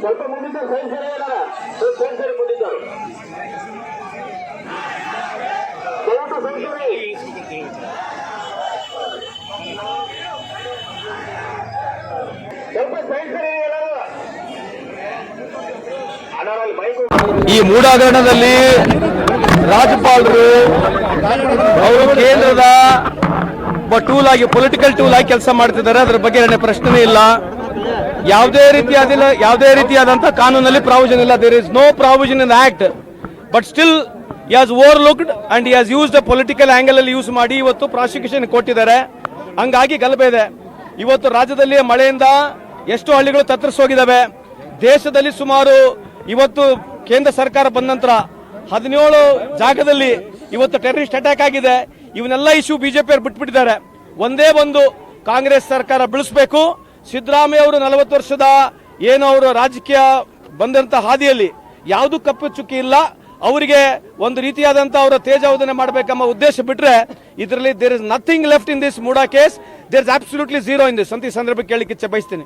ಸ್ವಲ್ಪ ಮುಂದಿದ್ದರು ಸೈನ್ ಸರಿ ಇಲ್ಲ ಸೈನ್ ಸರಿ ಮುಂದಿದ್ದರು ದಯವಿಟ್ಟು ಸೈನ್ ಸರಿ ಸ್ವಲ್ಪ ಸೈನ್ ಸರಿ ಎಲ್ಲರೂ ಅಣ್ಣರಲ್ಲಿ ಬೈಕ್ ಈ ಮೂಡ ಹಗರಣದಲ್ಲಿ ರಾಜ್ಯಪಾಲರು ಅವರು ಕೇಂದ್ರದ ಒಬ್ಬ ಟೂಲ್ ಆಗಿ ಪೊಲಿಟಿಕಲ್ ಟೂಲ್ ಆಗಿ ಕೆಲಸ ಮಾಡ್ತಿದ್ದಾರೆ. ಅದ್ರ ಬಗ್ಗೆ ನನಗೆ ಪ್ರಶ್ನೆ ಇಲ್ಲ. ಯಾವುದೇ ರೀತಿಯಾದಿಲ್ಲ, ಯಾವುದೇ ರೀತಿಯಾದಂತಹ ಕಾನೂನಲ್ಲಿ ಪ್ರಾವಿಷನ್ ಇಲ್ಲ. There is no provision in act but still has overlooked and has used political angle ಅಲ್ಲಿ ಯೂಸ್ ಮಾಡಿ ಇವತ್ತು ಪ್ರಾಸಿಕ್ಯೂಷನ್ ಕೊಟ್ಟಿದ್ದಾರೆ. ಹಂಗಾಗಿ ಗಲಭೆ ಇದೆ. ಇವತ್ತು ರಾಜ್ಯದಲ್ಲಿ ಮಳೆಯಿಂದ ಎಷ್ಟು ಹಳ್ಳಿಗಳು ತತ್ತರಿಸೋಗಿದ್ದಾವೆ. ದೇಶದಲ್ಲಿ ಸುಮಾರು ಇವತ್ತು ಕೇಂದ್ರ ಸರ್ಕಾರ ಬಂದ ನಂತರ ಹದಿನೇಳು ಜಾಗದಲ್ಲಿ ಇವತ್ತು ಟೆರರಿಸ್ಟ್ ಅಟ್ಯಾಕ್ ಆಗಿದೆ. ಇವನ್ನೆಲ್ಲ ಇಶ್ಯೂ ಬಿಜೆಪಿ ಬಿಟ್ಬಿಟ್ಟಿದ್ದಾರೆ. ಒಂದೇ ಒಂದು ಕಾಂಗ್ರೆಸ್ ಸರ್ಕಾರ ಬೀಳಿಸಬೇಕು ಸಿದ್ದರಾಮಯ್ಯ ಅವರು ನಲವತ್ತು ವರ್ಷದ ಏನು ಅವರು ರಾಜಕೀಯ ಬಂದಂತ ಹಾದಿಯಲ್ಲಿ ಯಾವುದು ಕಪ್ಪು ಚುಕ್ಕಿ ಇಲ್ಲ. ಅವರಿಗೆ ಒಂದು ರೀತಿಯಾದಂತಹ ಅವರ ತೇಜಾವಧನೆ ಮಾಡಬೇಕೆಂಬ ಉದ್ದೇಶ ಬಿಟ್ರೆ ಇದರಲ್ಲಿ there is nothing left in this MUDA case there is absolutely zero in this ಅಂತ ಈ ಸಂದರ್ಭಕ್ಕೆ ಕೇಳಲಿಕ್ಕೆ ಇಚ್ಛೆ ಬಯಸ್ತೀನಿ.